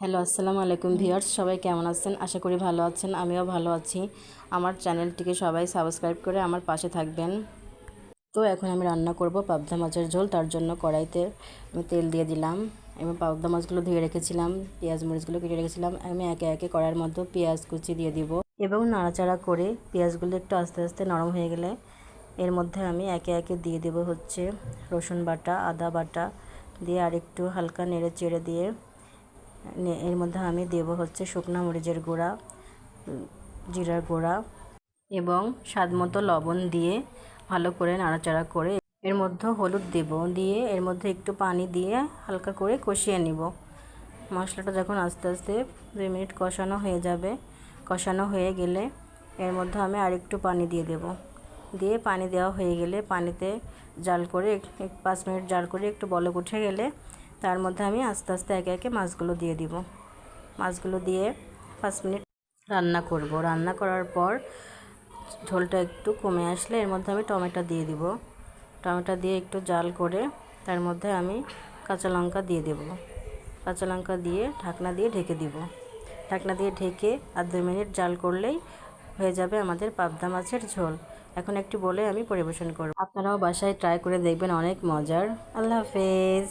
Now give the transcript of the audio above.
Hello, আসসালামু আলাইকুম viewers. সবাই কেমন আছেন? আশা করি ভালো আছেন, আমিও ভালো আছি। আমার চ্যানেলটিকে সবাই সাবস্ক্রাইব করে আমার পাশে থাকবেন। তো এখন আমি রান্না করব পাবদা মাছের ঝোল, তার জন্য কড়াইতে আমি তেল দিয়ে দিলাম। এবং পাবদা মাছগুলো ধুয়ে রেখেছিলাম, পেঁয়াজ মরিচগুলো কেটে রেখেছিলাম। আমি একে একে কড়াইয়ের মধ্যে পেঁয়াজ কুচি দিয়ে দিব এবং নাড়াচাড়া করে পেঁয়াজগুলো একটু আস্তে আস্তে নরম হয়ে গেলে এর মধ্যে আমি একে একে দিয়ে দেব হচ্ছে রসুন বাটা, আদা বাটা দিয়ে আর একটু হালকা নেড়ে চেড়ে দিয়ে এর মধ্যে আমি দেব হচ্ছে শুকনো মরিচের গুঁড়া জিরার গুঁড়া এবং স্বাদ মতো লবণ দিয়ে ভালো করে নাড়াচাড়া করে এর মধ্যে হলুদ দেব দিয়ে এর মধ্যে একটু পানি দিয়ে হালকা করে কষিয়ে নিব। মশলাটা যখন আস্তে আস্তে দুই মিনিট কষানো হয়ে যাবে, কষানো হয়ে গেলে এর মধ্যে আমি আরেকটু পানি দিয়ে দেব। দিয়ে পানি দেওয়া হয়ে গেলে পানিতে জাল করে এক- পাঁচ মিনিট জাল করে একটু বলক উঠে গেলে তার মধ্যে আমি আস্তে আস্তে একে একে মাছগুলো দিয়ে দিব। মাছগুলো দিয়ে পাঁচ মিনিট রান্না করব। রান্না করার পর ঝোলটা একটু কমে আসলে এর মধ্যে আমি টমেটো দিয়ে দিব। টমেটো দিয়ে একটু জাল করে তার মধ্যে আমি কাঁচা লঙ্কা দিয়ে দেব। কাঁচা লঙ্কা দিয়ে ঢাকনা দিয়ে ঢেকে দিব। ঢাকনা দিয়ে ঢেকে আর দুই মিনিট জাল করলেই হয়ে যাবে আমাদের পাবদা মাছের ঝোল। এখন একটি বলে আমি পরিবেশন করব। আপনারাও বাসায় ট্রাই করে দেখবেন অনেক মজার। আল্লাহ হাফেজ।